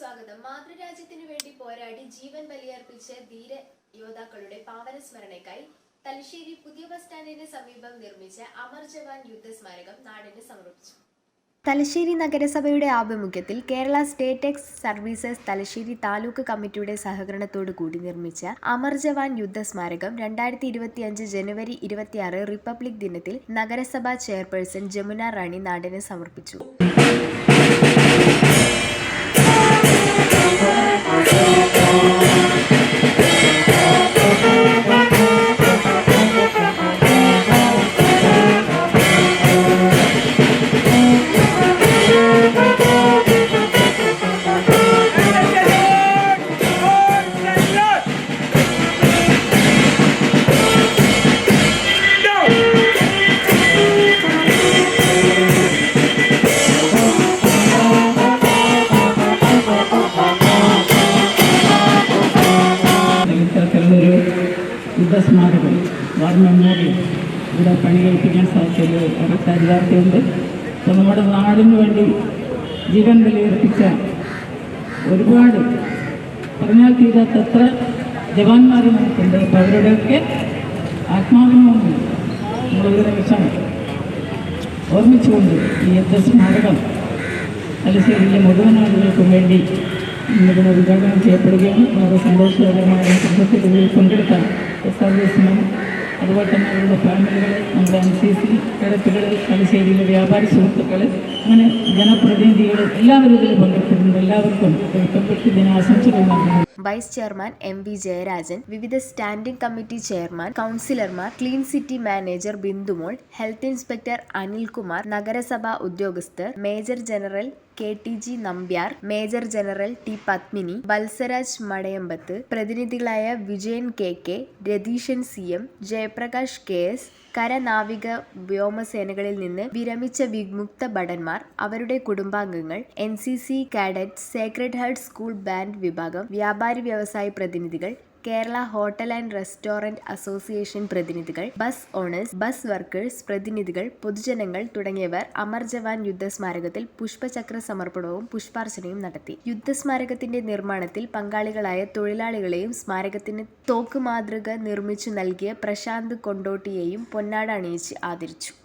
സ്വാഗതം. മാതൃരാജ്യത്തിനു വേണ്ടി പോരാടി ജീവൻ ബലിയർപ്പിച്ച ധീര യോദ്ധാക്കളുടെ പാവന സ്മരണയ്ക്കായി തലശ്ശേരി പുതിയ ബസ് സ്റ്റാൻഡിന് സമീപം നിർമ്മിച്ച അമർ ജവാൻ യുദ്ധസ്മാരകം നാടിന് സമർപ്പിച്ചു. തലശ്ശേരി നഗരസഭയുടെ ആഭിമുഖ്യത്തിൽ Kerala state ex services Thalassery taluk കമ്മിറ്റിയുടെ സഹകരണത്തോടു കൂടി നിർമ്മിച്ച അമർ ജവാൻ യുദ്ധ സ്മാരകം രണ്ടായിരത്തി ഇരുപത്തിയഞ്ച് ജനുവരി ഇരുപത്തിയാറ് റിപ്പബ്ലിക് ദിനത്തിൽ നഗരസഭാ ചെയർപേഴ്സൺ ജമുന റാണി നാടിന് സമർപ്പിച്ചു. ഇത്തരത്തിലുള്ളൊരു യുദ്ധസ്മാരകം വാർ മെമ്മോറിയൽ ഇവിടെ പണി കഴിപ്പിക്കാൻ സാധിച്ചൊരു ചരിതാർത്ഥ്യമുണ്ട് അപ്പോൾ നമ്മുടെ നാടിന് വേണ്ടി ജീവൻ വിലയിർപ്പിച്ച ഒരുപാട് പറഞ്ഞാൽ തീരാത്തത്ര ജവാന്മാർ നമുക്കുണ്ട്. അപ്പോൾ അവരുടെയൊക്കെ മുമ്പിൽ നമ്മളൊരു നിമിഷം ഓർമ്മിച്ചുകൊണ്ട് ഈ യുദ്ധസ്മാരകം തലശ്ശേരിയിലെ മുഴുവൻ ആളുകൾക്കും വേണ്ടി ഇന്നിവിടെ ഉദ്ഘാടനം ചെയ്യപ്പെടുകയാണ് വളരെ സന്തോഷകരമായ സംഘത്തിൽ ആർ എസ് എം അതുപോലെ തന്നെ അവരുടെ ഫാമിലികൾ നമ്മുടെ എൻ സി സി കേഡറ്റുകൾ തലശ്ശേരിയിലെ വ്യാപാരി സുഹൃത്തുക്കൾ അങ്ങനെ ജനപ്രതിനിധികൾ എല്ലാവരും ഇതിൽ നൽകുന്നു vice chairman M V Jayarajan വിവിധ സ്റ്റാൻഡിംഗ് കമ്മിറ്റി ചെയർമാൻ കൗൺസിലർമാർ clean city manager Bindumol health inspector Anilkumar നഗരസഭാ ഉദ്യോഗസ്ഥർ major general K T G Nambiar major general T Padmini Vatsaraj Madayambath പ്രതിനിധികളായ Vijayan K K Ratheesan C M Jayaprakash K S കരനാവിക വ്യോമസേനകളിൽ നിന്ന് വിരമിച്ച വിമുക്ത ഭടന്മാർ അവരുടെ കുടുംബാംഗങ്ങൾ N C C cadet Sacred Heart School band വിഭാഗം വ്യാപാരി വ്യവസായ പ്രതിനിധികൾ Kerala hotel and restaurant association പ്രതിനിധികൾ ബസ് ഓണേഴ്സ് ബസ് വർക്കേഴ്സ് പ്രതിനിധികൾ പൊതുജനങ്ങൾ തുടങ്ങിയവർ അമർ ജവാൻ യുദ്ധസ്മാരകത്തിൽ പുഷ്പചക്ര സമർപ്പണവും പുഷ്പാർച്ചനയും നടത്തി. യുദ്ധസ്മാരകത്തിന്റെ നിർമ്മാണത്തിൽ പങ്കാളികളായ തൊഴിലാളികളെയും സ്മാരകത്തിന് തോക്ക് മാതൃക നിർമ്മിച്ചു നൽകിയ പ്രശാന്ത് കൊണ്ടോട്ടിയെയും പൊന്നാട അണിയിച്ച് ആദരിച്ചു.